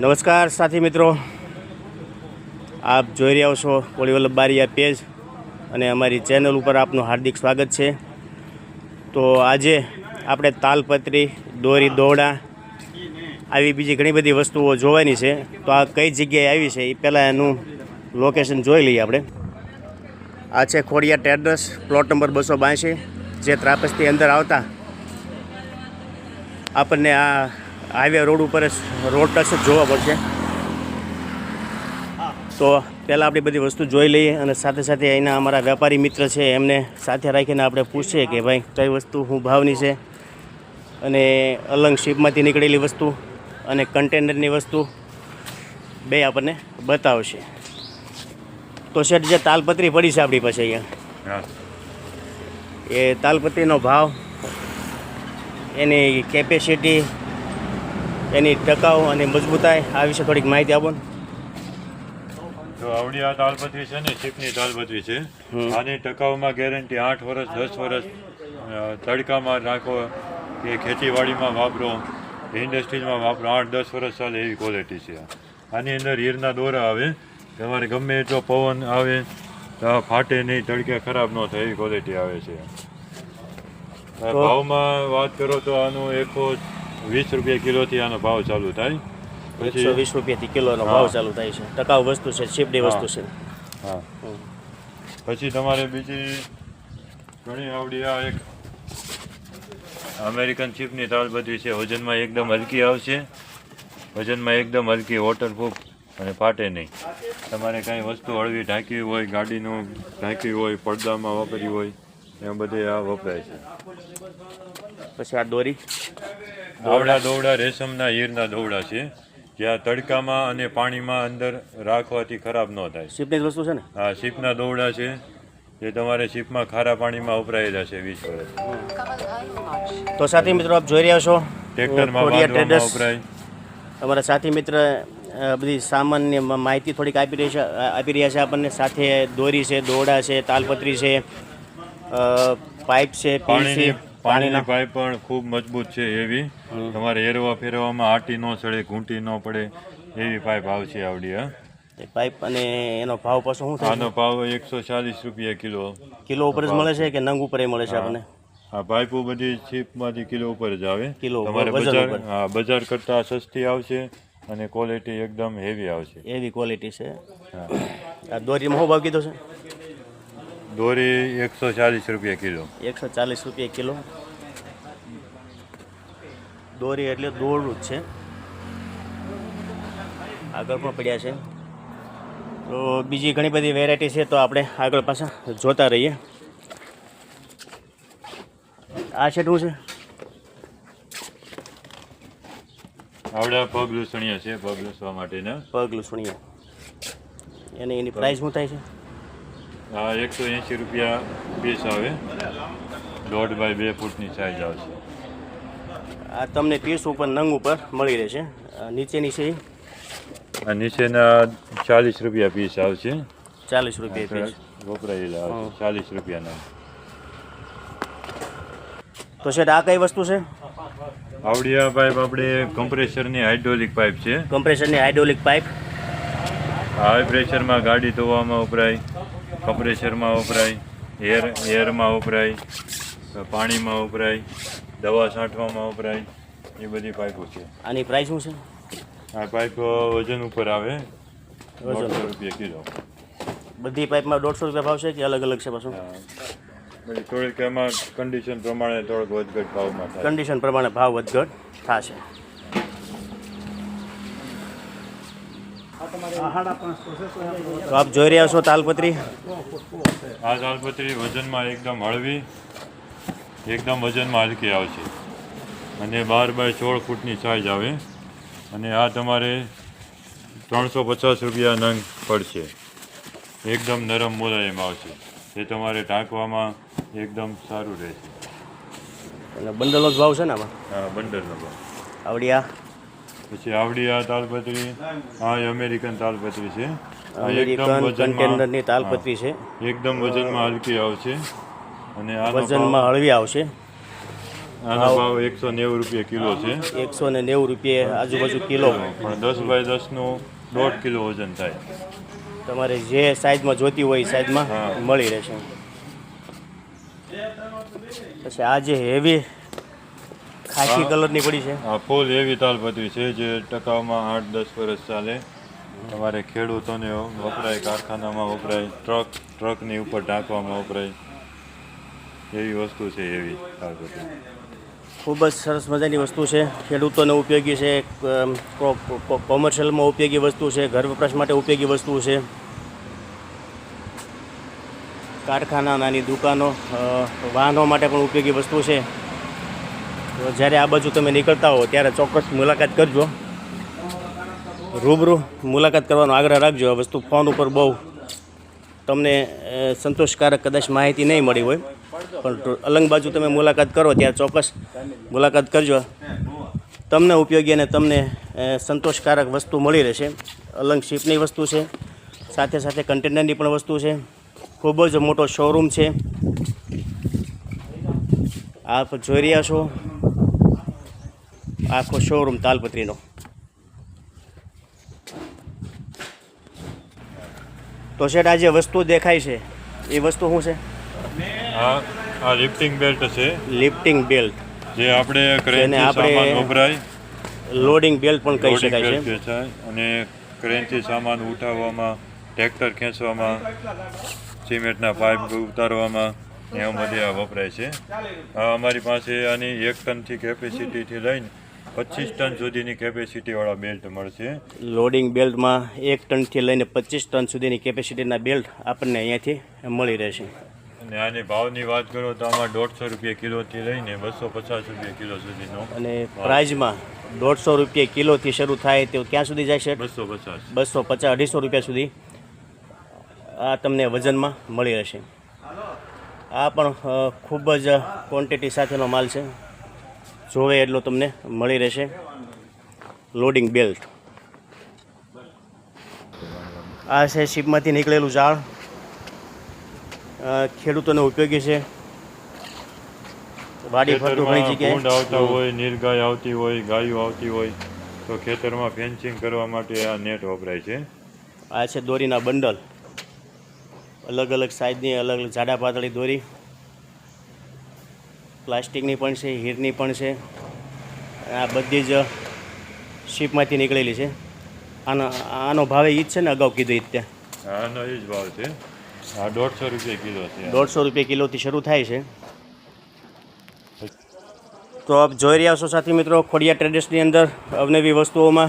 નમસ્કાર સાથી મિત્રો. આપ જોઈ રહ્યા છો પોલીવલ્લભ બારીયા પેજ અને અમારી ચેનલ ઉપર આપનું હાર્દિક સ્વાગત છે. તો આજે આપણે તાલપત્રી, દોરી, દોડા આવી બીજી ઘણી બધી વસ્તુઓ જોવાની છે. તો આ કઈ જગ્યાએ આવી છે એ પહેલાં એનું લોકેશન જોઈ લઈએ આપણે. આ છે ખોડિયા ટેડસ પ્લોટ નંબર બસો બાંસી, જે ત્રાપસથી અંદર આવતા આપણને આ હાઈવે રોડ ઉપર જ રોડ ટચ જ જોવા પડશે તો પહેલાં આપણી બધી વસ્તુ જોઈ લઈએ અને સાથે સાથે અહીંના અમારા વેપારી મિત્ર છે એમને સાથે રાખીને આપણે પૂછીએ કે ભાઈ કઈ વસ્તુ શું ભાવની છે અને અલંગ શિપમાંથી નીકળેલી વસ્તુ અને કન્ટેનરની વસ્તુ બે આપણને બતાવશે. તો શેઠ જે તાલપત્રી પડી છે આપણી પાસે અહીંયા. એ તાલપત્રીનો ભાવ એની કેપેસિટી એની ટકાઉ અને મજબૂતાઈ આ વિશે થોડીક માહિતી આપો તો આવડી આ તાલપત્રી છે ને ચીપની તાલપત્રી છે આની ટકાઉમાં ગેરંટી આઠ વર્ષ દસ વર્ષ તડકામાં રાખો કે ખેતીવાડીમાં વાપરો ઇન્ડસ્ટ્રીઝમાં વાપરો આઠ દસ વર્ષ ચાલે એવી ક્વોલિટી છે આની અંદર હીરના દોરા આવે તમારે ગમે એટલો પવન આવે તો આ ફાટે નહીં તડકે ખરાબ ન થાય એવી ક્વોલિટી આવે છે. ભાવમાં વાત કરો તો આનું એકસો વીસ રૂપિયા કિલોથી આનો ભાવ ચાલુ થાય. એકસો વીસ રૂપિયાથી કિલોનો ભાવ ચાલુ થાય છે. ટકાઉ વસ્તુ છે શેપડી વસ્તુ છે. હા. પછી તમારે બીજી ઘણી આવડી આ એક અમેરિકન ચીપની બધી છે. વજનમાં એકદમ હલકી આવશે. વજનમાં એકદમ હલકી વોટરપ્રૂફ અને ફાટે નહીં. તમારે કાંઈ વસ્તુ હળવી ઢાંકવી હોય ગાડીનું ઢાંકવી હોય પડદામાં વાપરી હોય એમ બધે આ વપરાય છે. પછી આ દોરી. દોવડા દોવડા રેશમના હીરના દોવડા છે જ્યાં તડકામાં અને પાણીમાં અંદર રાખવાથી ખરાબ ન થાય. શિપની વસ્તુ છે ને? આ શીપના દોવડા છે જે તમારે શીપમાં ખારા પાણીમાં વપરાયેલા છે વીસ વર્ષ. તો સાથી મિત્રો આપ જોઈ રહ્યા છો ટ્રેક્ટરમાં વપરાય. અમારા સાથી મિત્ર બધી સામાન્ય માહિતી થોડીક આપી રહી છે આપી રહ્યા છે આપણને. સાથે દોરી છે દોરડા છે તાલપત્રી છે પાઇપ છે પીસ છે. પાણીની પાઇપ પણ ખૂબ મજબૂત છે એવી. તમારે એરવા ફેરવામાં આટી ન ચડે ઘૂંટી ન પડે એવી પાઇપ આવશે આવડી હા. પાઇપ અને એનો ભાવ પાછો શું આનો ભાવ એકસો ચાલીસ રૂપિયા કિલો. કિલો ઉપર જ મળે છે કે નંગ ઉપર મળે છે આપણને? આ પાઇપો બધી ચીપમાંથી કિલો ઉપર જ આવે. કિલો તમારે બજાર હા બજાર કરતાં સસ્તી આવશે અને ક્વોલિટી એકદમ હેવી આવશે. એવી ક્વોલિટી છે. હા. આ દોરીમાં શું ભાવ કીધો છે? દોરી એકસો ચાલીસ રૂપિયા કિલો. એકસો ચાલીસ રૂપિયા કિલો. દોરી એટલે દોરડું જ છે. આગળ પણ પડ્યા છે. તો બીજી ઘણી બધી વેરાયટી છે તો આપણે આગળ પાછા જોતા રહીએ. આ છે શું છે? આવડા પગ લૂસણીયા છે પગ લૂસવા માટેના. પગ લૂસણીયા. એની એની પ્રાઇસ શું થાય છે? આ એકસો એંશી રૂપિયા પીસ આવે. દોઢ બાય બે ફૂટની સાઈઝ આવશે. આ તમને પીસ ઉપર નંગ ઉપર મળી રહેશે. નીચેની છે આ નીચેના ચાલીસ રૂપિયા પીસ આવશે. ચાલીસ રૂપિયા પીસ વપરાયેલા આવશે. ચાલીસ રૂપિયાના તો શેઠ આ કઈ વસ્તુ છે? આવડિયા પાઇપ આપણે કમ્પ્રેસરની હાઇડ્રોલિક પાઇપ છે. કમ્પ્રેસરની હાઇડ્રોલિક પાઇપ. હાઈ પ્રેશરમાં ગાડી ધોવામાં વપરાય. કમ્પ્રેસરમાં વપરાય એર એરમાં વપરાય પાણીમાં વપરાય દવા છાંટવામાં વપરાય એ બધી પાઇપો છે. આની પ્રાઇસ શું છે? આ પાઇપ વજન ઉપર આવે. દોઢસો રૂપિયા કિલો. બધી પાઇપમાં દોઢસો રૂપિયા ભાવ છે કે અલગ અલગ છે પાછું? થોડીક એમાં કન્ડિશન પ્રમાણે થોડોક વધઘટ ભાવમાં કન્ડિશન પ્રમાણે ભાવ વધઘટ થશે. તો આપ જોઈ રહ્યા છો તાલપત્રી? આ તાલપત્રી વજનમાં એકદમ હળવી એકદમ વજનમાં હલકી આવશે અને બાર બાય સોળ ફૂટની સાઈઝ આવે. અને આ તમારે ત્રણસો પચાસ રૂપિયા નંગ પડશે. એકદમ નરમ મુલાયમ આવશે. એ તમારે ઢાંકવામાં એકદમ સારું રહેશે. એટલે બંડલનો જ ભાવ છે ને આમાં? હા બંડલનો ભાવ. આવડી આ પછી આવડી આ તાલપત્રી આ અમેરિકન તાલપત્રી છે. એકદમ કન્ટેનરની તાલપત્રી છે. એકદમ વજનમાં હલકી આવશે. અને વજનમાં હળવી આવશે. આનો ભાવ એકસો નેવું રૂપિયા કિલો છે. એકસો ને નેવું રૂપિયા આજુબાજુ કિલો. પણ દસ બાય દસનું દોઢ કિલો વજન થાય. તમારે જે સાઈઝમાં જોતી હોય એ સાઈઝમાં. મળી રહેશે. પછી આ જે હેવી ખાખી કલરની પડી છે? આ ફૂલ એવી તાલપત્રી છે જે ટકાવમાં આઠ દસ વર્ષ ચાલે. તમારે ખેડૂતોને વપરાય કારખાનામાં વપરાય ટ્રક ટ્રકની ઉપર ઢાંકવામાં વપરાય. એવી વસ્તુ છે એવી તાલપત્રી ખૂબ જ સરસ મજાની વસ્તુ છે. ખેડૂતોને ઉપયોગી છે કોમર્શિયલમાં ઉપયોગી વસ્તુ છે ઘર વપરાશ માટે ઉપયોગી વસ્તુ છે. કારખાના નાની દુકાનો વાહનો માટે પણ ઉપયોગી વસ્તુ છે. તો જ્યારે આ બાજુ તમે નીકળતા હો, ત્યારે ચોક્કસ મુલાકાત કરજો. રૂબરૂ મુલાકાત કરવાનો આગ્રહ રાખજો. આ વસ્તુ ફોન ઉપર બહુ તમને સંતોષકારક કદાચ માહિતી નહીં મળી હોય. પણ અલંગ બાજુ તમે મુલાકાત કરો, ત્યારે ચોક્કસ મુલાકાત કરજો. તમને ઉપયોગી અને તમને સંતોષકારક વસ્તુ મળી રહેશે. અલંગ શિપની વસ્તુ છે. સાથે સાથે કન્ટેનરની પણ વસ્તુ છે. ખૂબ જ મોટો શોરૂમ છે. આપ જોઈ રહ્યા છો. આખો શોરૂમ તાલપત્રીનો. તો શેઠ આ જે વસ્તુ દેખાય છે. એ વસ્તુ શું છે? આ આ લિફ્ટિંગ બેલ્ટ છે. લિફ્ટિંગ બેલ્ટ જે આપણે ક્રેન સામાન વપરાય લોડિંગ બેલ્ટ પણ કહી શકાય છે. અને ક્રેનથી સામાન ઉઠાવવામાં ટ્રેક્ટર ખેંચવામાં સિમેન્ટના પાઇપ ઉતારવામાં એમાં બધી આ વપરાય છે. અમારી પાસે આની એક ટનથી કેપેસિટીથી લઈને પચીસ ટન સુધીની કેપેસિટીવાળા બેલ્ટ મળશે. લોડિંગ બેલ્ટમાં એક ટનથી લઈને પચીસ ટન સુધીની કેપેસિટીના બેલ્ટ આપણને અહીંયાથી મળી રહેશે. અને આની ભાવની વાત કરો તો આમાં દોઢસો રૂપિયા કિલોથી લઈને બસો પચાસ રૂપિયા કિલો સુધીનો અને પ્રાઇઝમાં દોઢસો રૂપિયા કિલોથી શરૂ થાય તો ક્યાં સુધી જાય છે? બસો પચાસ. બસો પચાસ અઢીસો રૂપિયા સુધી આ તમને વજનમાં મળી રહેશે. આ પણ ખૂબ જ ક્વોન્ટિટી સાથેનો માલ છે. જોવે એટલો તમને મળી રહેશે. લોડિંગ બેલ્ટ આ છે શીપમાંથી નીકળેલું ઝાડ. ખેડૂતોને ઉપયોગી છે. વાડી ફરતું ઘણી જગ્યાએ. આવતા હોય નીરગાય આવતી હોય ગાયો આવતી હોય તો ખેતરમાં ફેન્સિંગ કરવા માટે આ નેટ વપરાય છે. આ છે દોરીના બંડલ. અલગ અલગ સાઈઝની અલગ અલગ જાડા પાતળી દોરી. પ્લાસ્ટિકની પણ છે હીરની પણ છે. આ બધી જ શીપમાંથી નીકળેલી છે. આનો આનો ભાવ એ જ છે ને અગાઉ કીધું એ ત્યાં. આનો એ જ ભાવ છે. દોઢસો રૂપિયા કિલો છે. દોઢસો રૂપિયા કિલોથી શરૂ થાય છે. તો આપ જોઈ રહ્યા છો સાથી મિત્રો ખોડિયા ટ્રેડર્સની અંદર અવનવી વસ્તુઓમાં